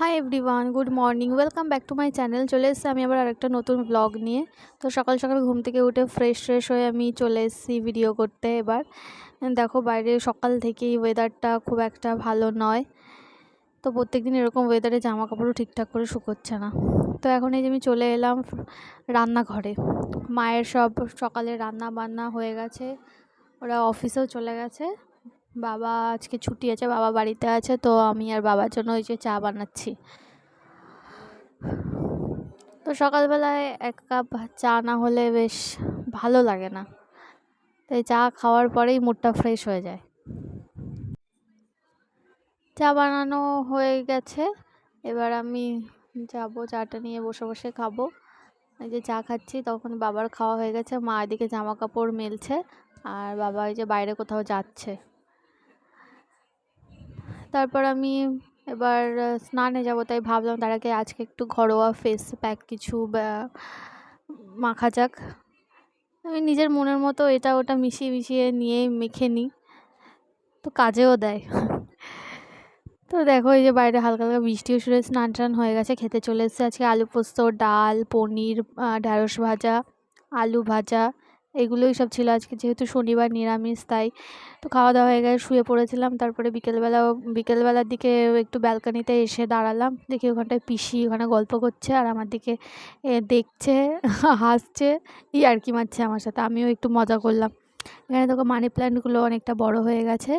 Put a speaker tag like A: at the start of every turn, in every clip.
A: Hi everyone good morning welcome back to my channel চলে এসেছি আমি আবার আরেকটা নতুন ব্লগ নিয়ে। তো সকাল সকাল ঘুম থেকে উঠে ফ্রেশ ফ্রেশ হয়ে আমি চলে এসেছি ভিডিও করতে এবার। দেখো বাইরে সকাল থেকেই ওয়েদারটা খুব একটা ভালো নয়। তো প্রত্যেক দিন এরকম ওয়েদারে জামা কাপড়ও ঠিকঠাক করে শুকোচ্ছে না। তো এখন এই যে আমি চলে এলাম রান্নাঘরে। মায়ের সব সকালে রান্না বান্না হয়ে গেছে। ওরা অফিসেও চলে গেছে। বাবা আজকে ছুটি আছে, বাবা বাড়িতে আছে, তো আমি আর বাবার জন্য ওই যে চা বানাচ্ছি। তো সকালবেলায় এক কাপ চা না হলে বেশ ভালো লাগে না। তাই চা খাওয়ার পরেই মুডটা ফ্রেশ হয়ে যায়। চা বানানো হয়ে গেছে, এবার আমি যাব চাটা নিয়ে বসে বসে খাব। এই যে চা খাচ্ছি, তখন বাবার খাওয়া হয়ে গেছে, মা এদিকে জামা কাপড় মেলছে, আর বাবা এই যে বাইরে কোথাও যাচ্ছে। তারপর আমি এবার স্নানে যাব, তাই ভাবলাম তার আগে আজকে একটু ঘরোয়া ফেস প্যাক কিছু মাখা যাক। আমি নিজের মনের মতো এটা ওটা মিশিয়ে মিশিয়ে নিয়ে মেখে নিই। তো কাজেও দেয়। তো দেখো এই যে বাইরে হালকা হালকা বৃষ্টিও শুরু স্নান টান হয়ে গেছে, খেতে চলে এসেছে আজকে আলু পোস্ত, ডাল, পনির ঢ্যাঁড়স ভাজা, আলু ভাজা। এগুলোই সব ছিল আজকে, যেহেতু শনিবার নিরামিষ, তাই তো খাওয়া দাওয়া হয়ে গেছে, শুয়ে পড়েছিলাম। তারপরে বিকেলবেলা বিকেলবেলার দিকে একটু ব্যালকানিতে এসে দাঁড়ালাম। দেখি ওখানটায় পিসি ওখানে গল্প করছে আর আমার দিকে দেখছে, হাসছে ই আর কি মারছে আমার সাথে। আমিও একটু মজা করলাম। এখানে দেখো মানি প্ল্যান্টগুলো অনেকটা বড় হয়ে গেছে।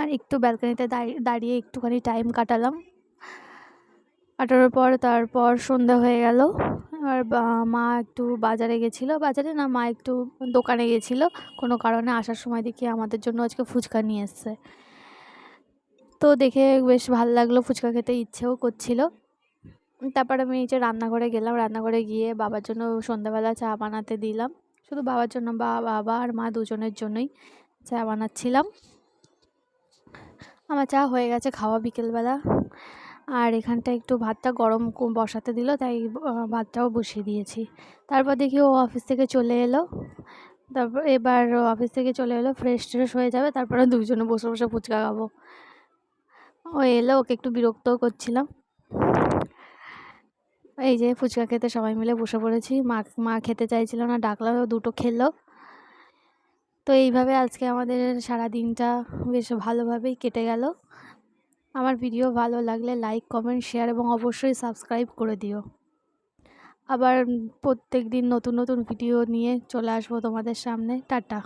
A: আর একটু ব্যালকানিতে দাঁড়িয়ে দাঁড়িয়ে একটুখানি টাইম কাটালাম। কাটানোর পর, তারপর সন্ধ্যা হয়ে গেল। আর মা একটু বাজারে গেছিল। বাজারে না, মা একটু দোকানে গেছিল। কোনো কারণে আসার সময় দেখি আমাদের জন্য আজকে ফুচকা নিয়ে এসছে। তো দেখে বেশ ভালো লাগল, ফুচকা খেতে ইচ্ছেও করছিল। তারপর আমি এই যে রান্নাঘরে গেলাম। রান্নাঘরে গিয়ে বাবার জন্য সন্ধ্যাবেলা চা বানাতে দিলাম। শুধু বাবার জন্য বা, বাবা আর মা দুজনের জন্যই চা বানাচ্ছিলাম। আমার চা হয়ে গেছে খাওয়া বিকেলবেলা। আর এখানটা একটু ভাতটা গরম বসাতে দিল, তাই ভাতটাও বসিয়ে দিয়েছি। তারপর দেখি ও অফিস থেকে চলে এলো। তারপর এবার অফিস থেকে চলে এলো, ফ্রেশ ট্রেশ হয়ে যাবে, তারপরে দুজনে বসে বসে ফুচকা খাব। ও এলো, ওকে একটু বিরক্তও করছিলাম। এই যে ফুচকা খেতে সবাই মিলে বসে পড়েছি। মা মা খেতে চাইছিল না, ডাকলাম, দুটো খেলো। তো এইভাবে আজকে আমাদের সারা দিনটা বেশ ভালোভাবেই কেটে গেল। আমার ভিডিও ভালো লাগলে লাইক কমেন্ট শেয়ার এবং অবশ্যই সাবস্ক্রাইব করে দিও। আবার প্রত্যেক দিন নতুন নতুন ভিডিও নিয়ে চলে আসব তোমাদের সামনে। টাটা।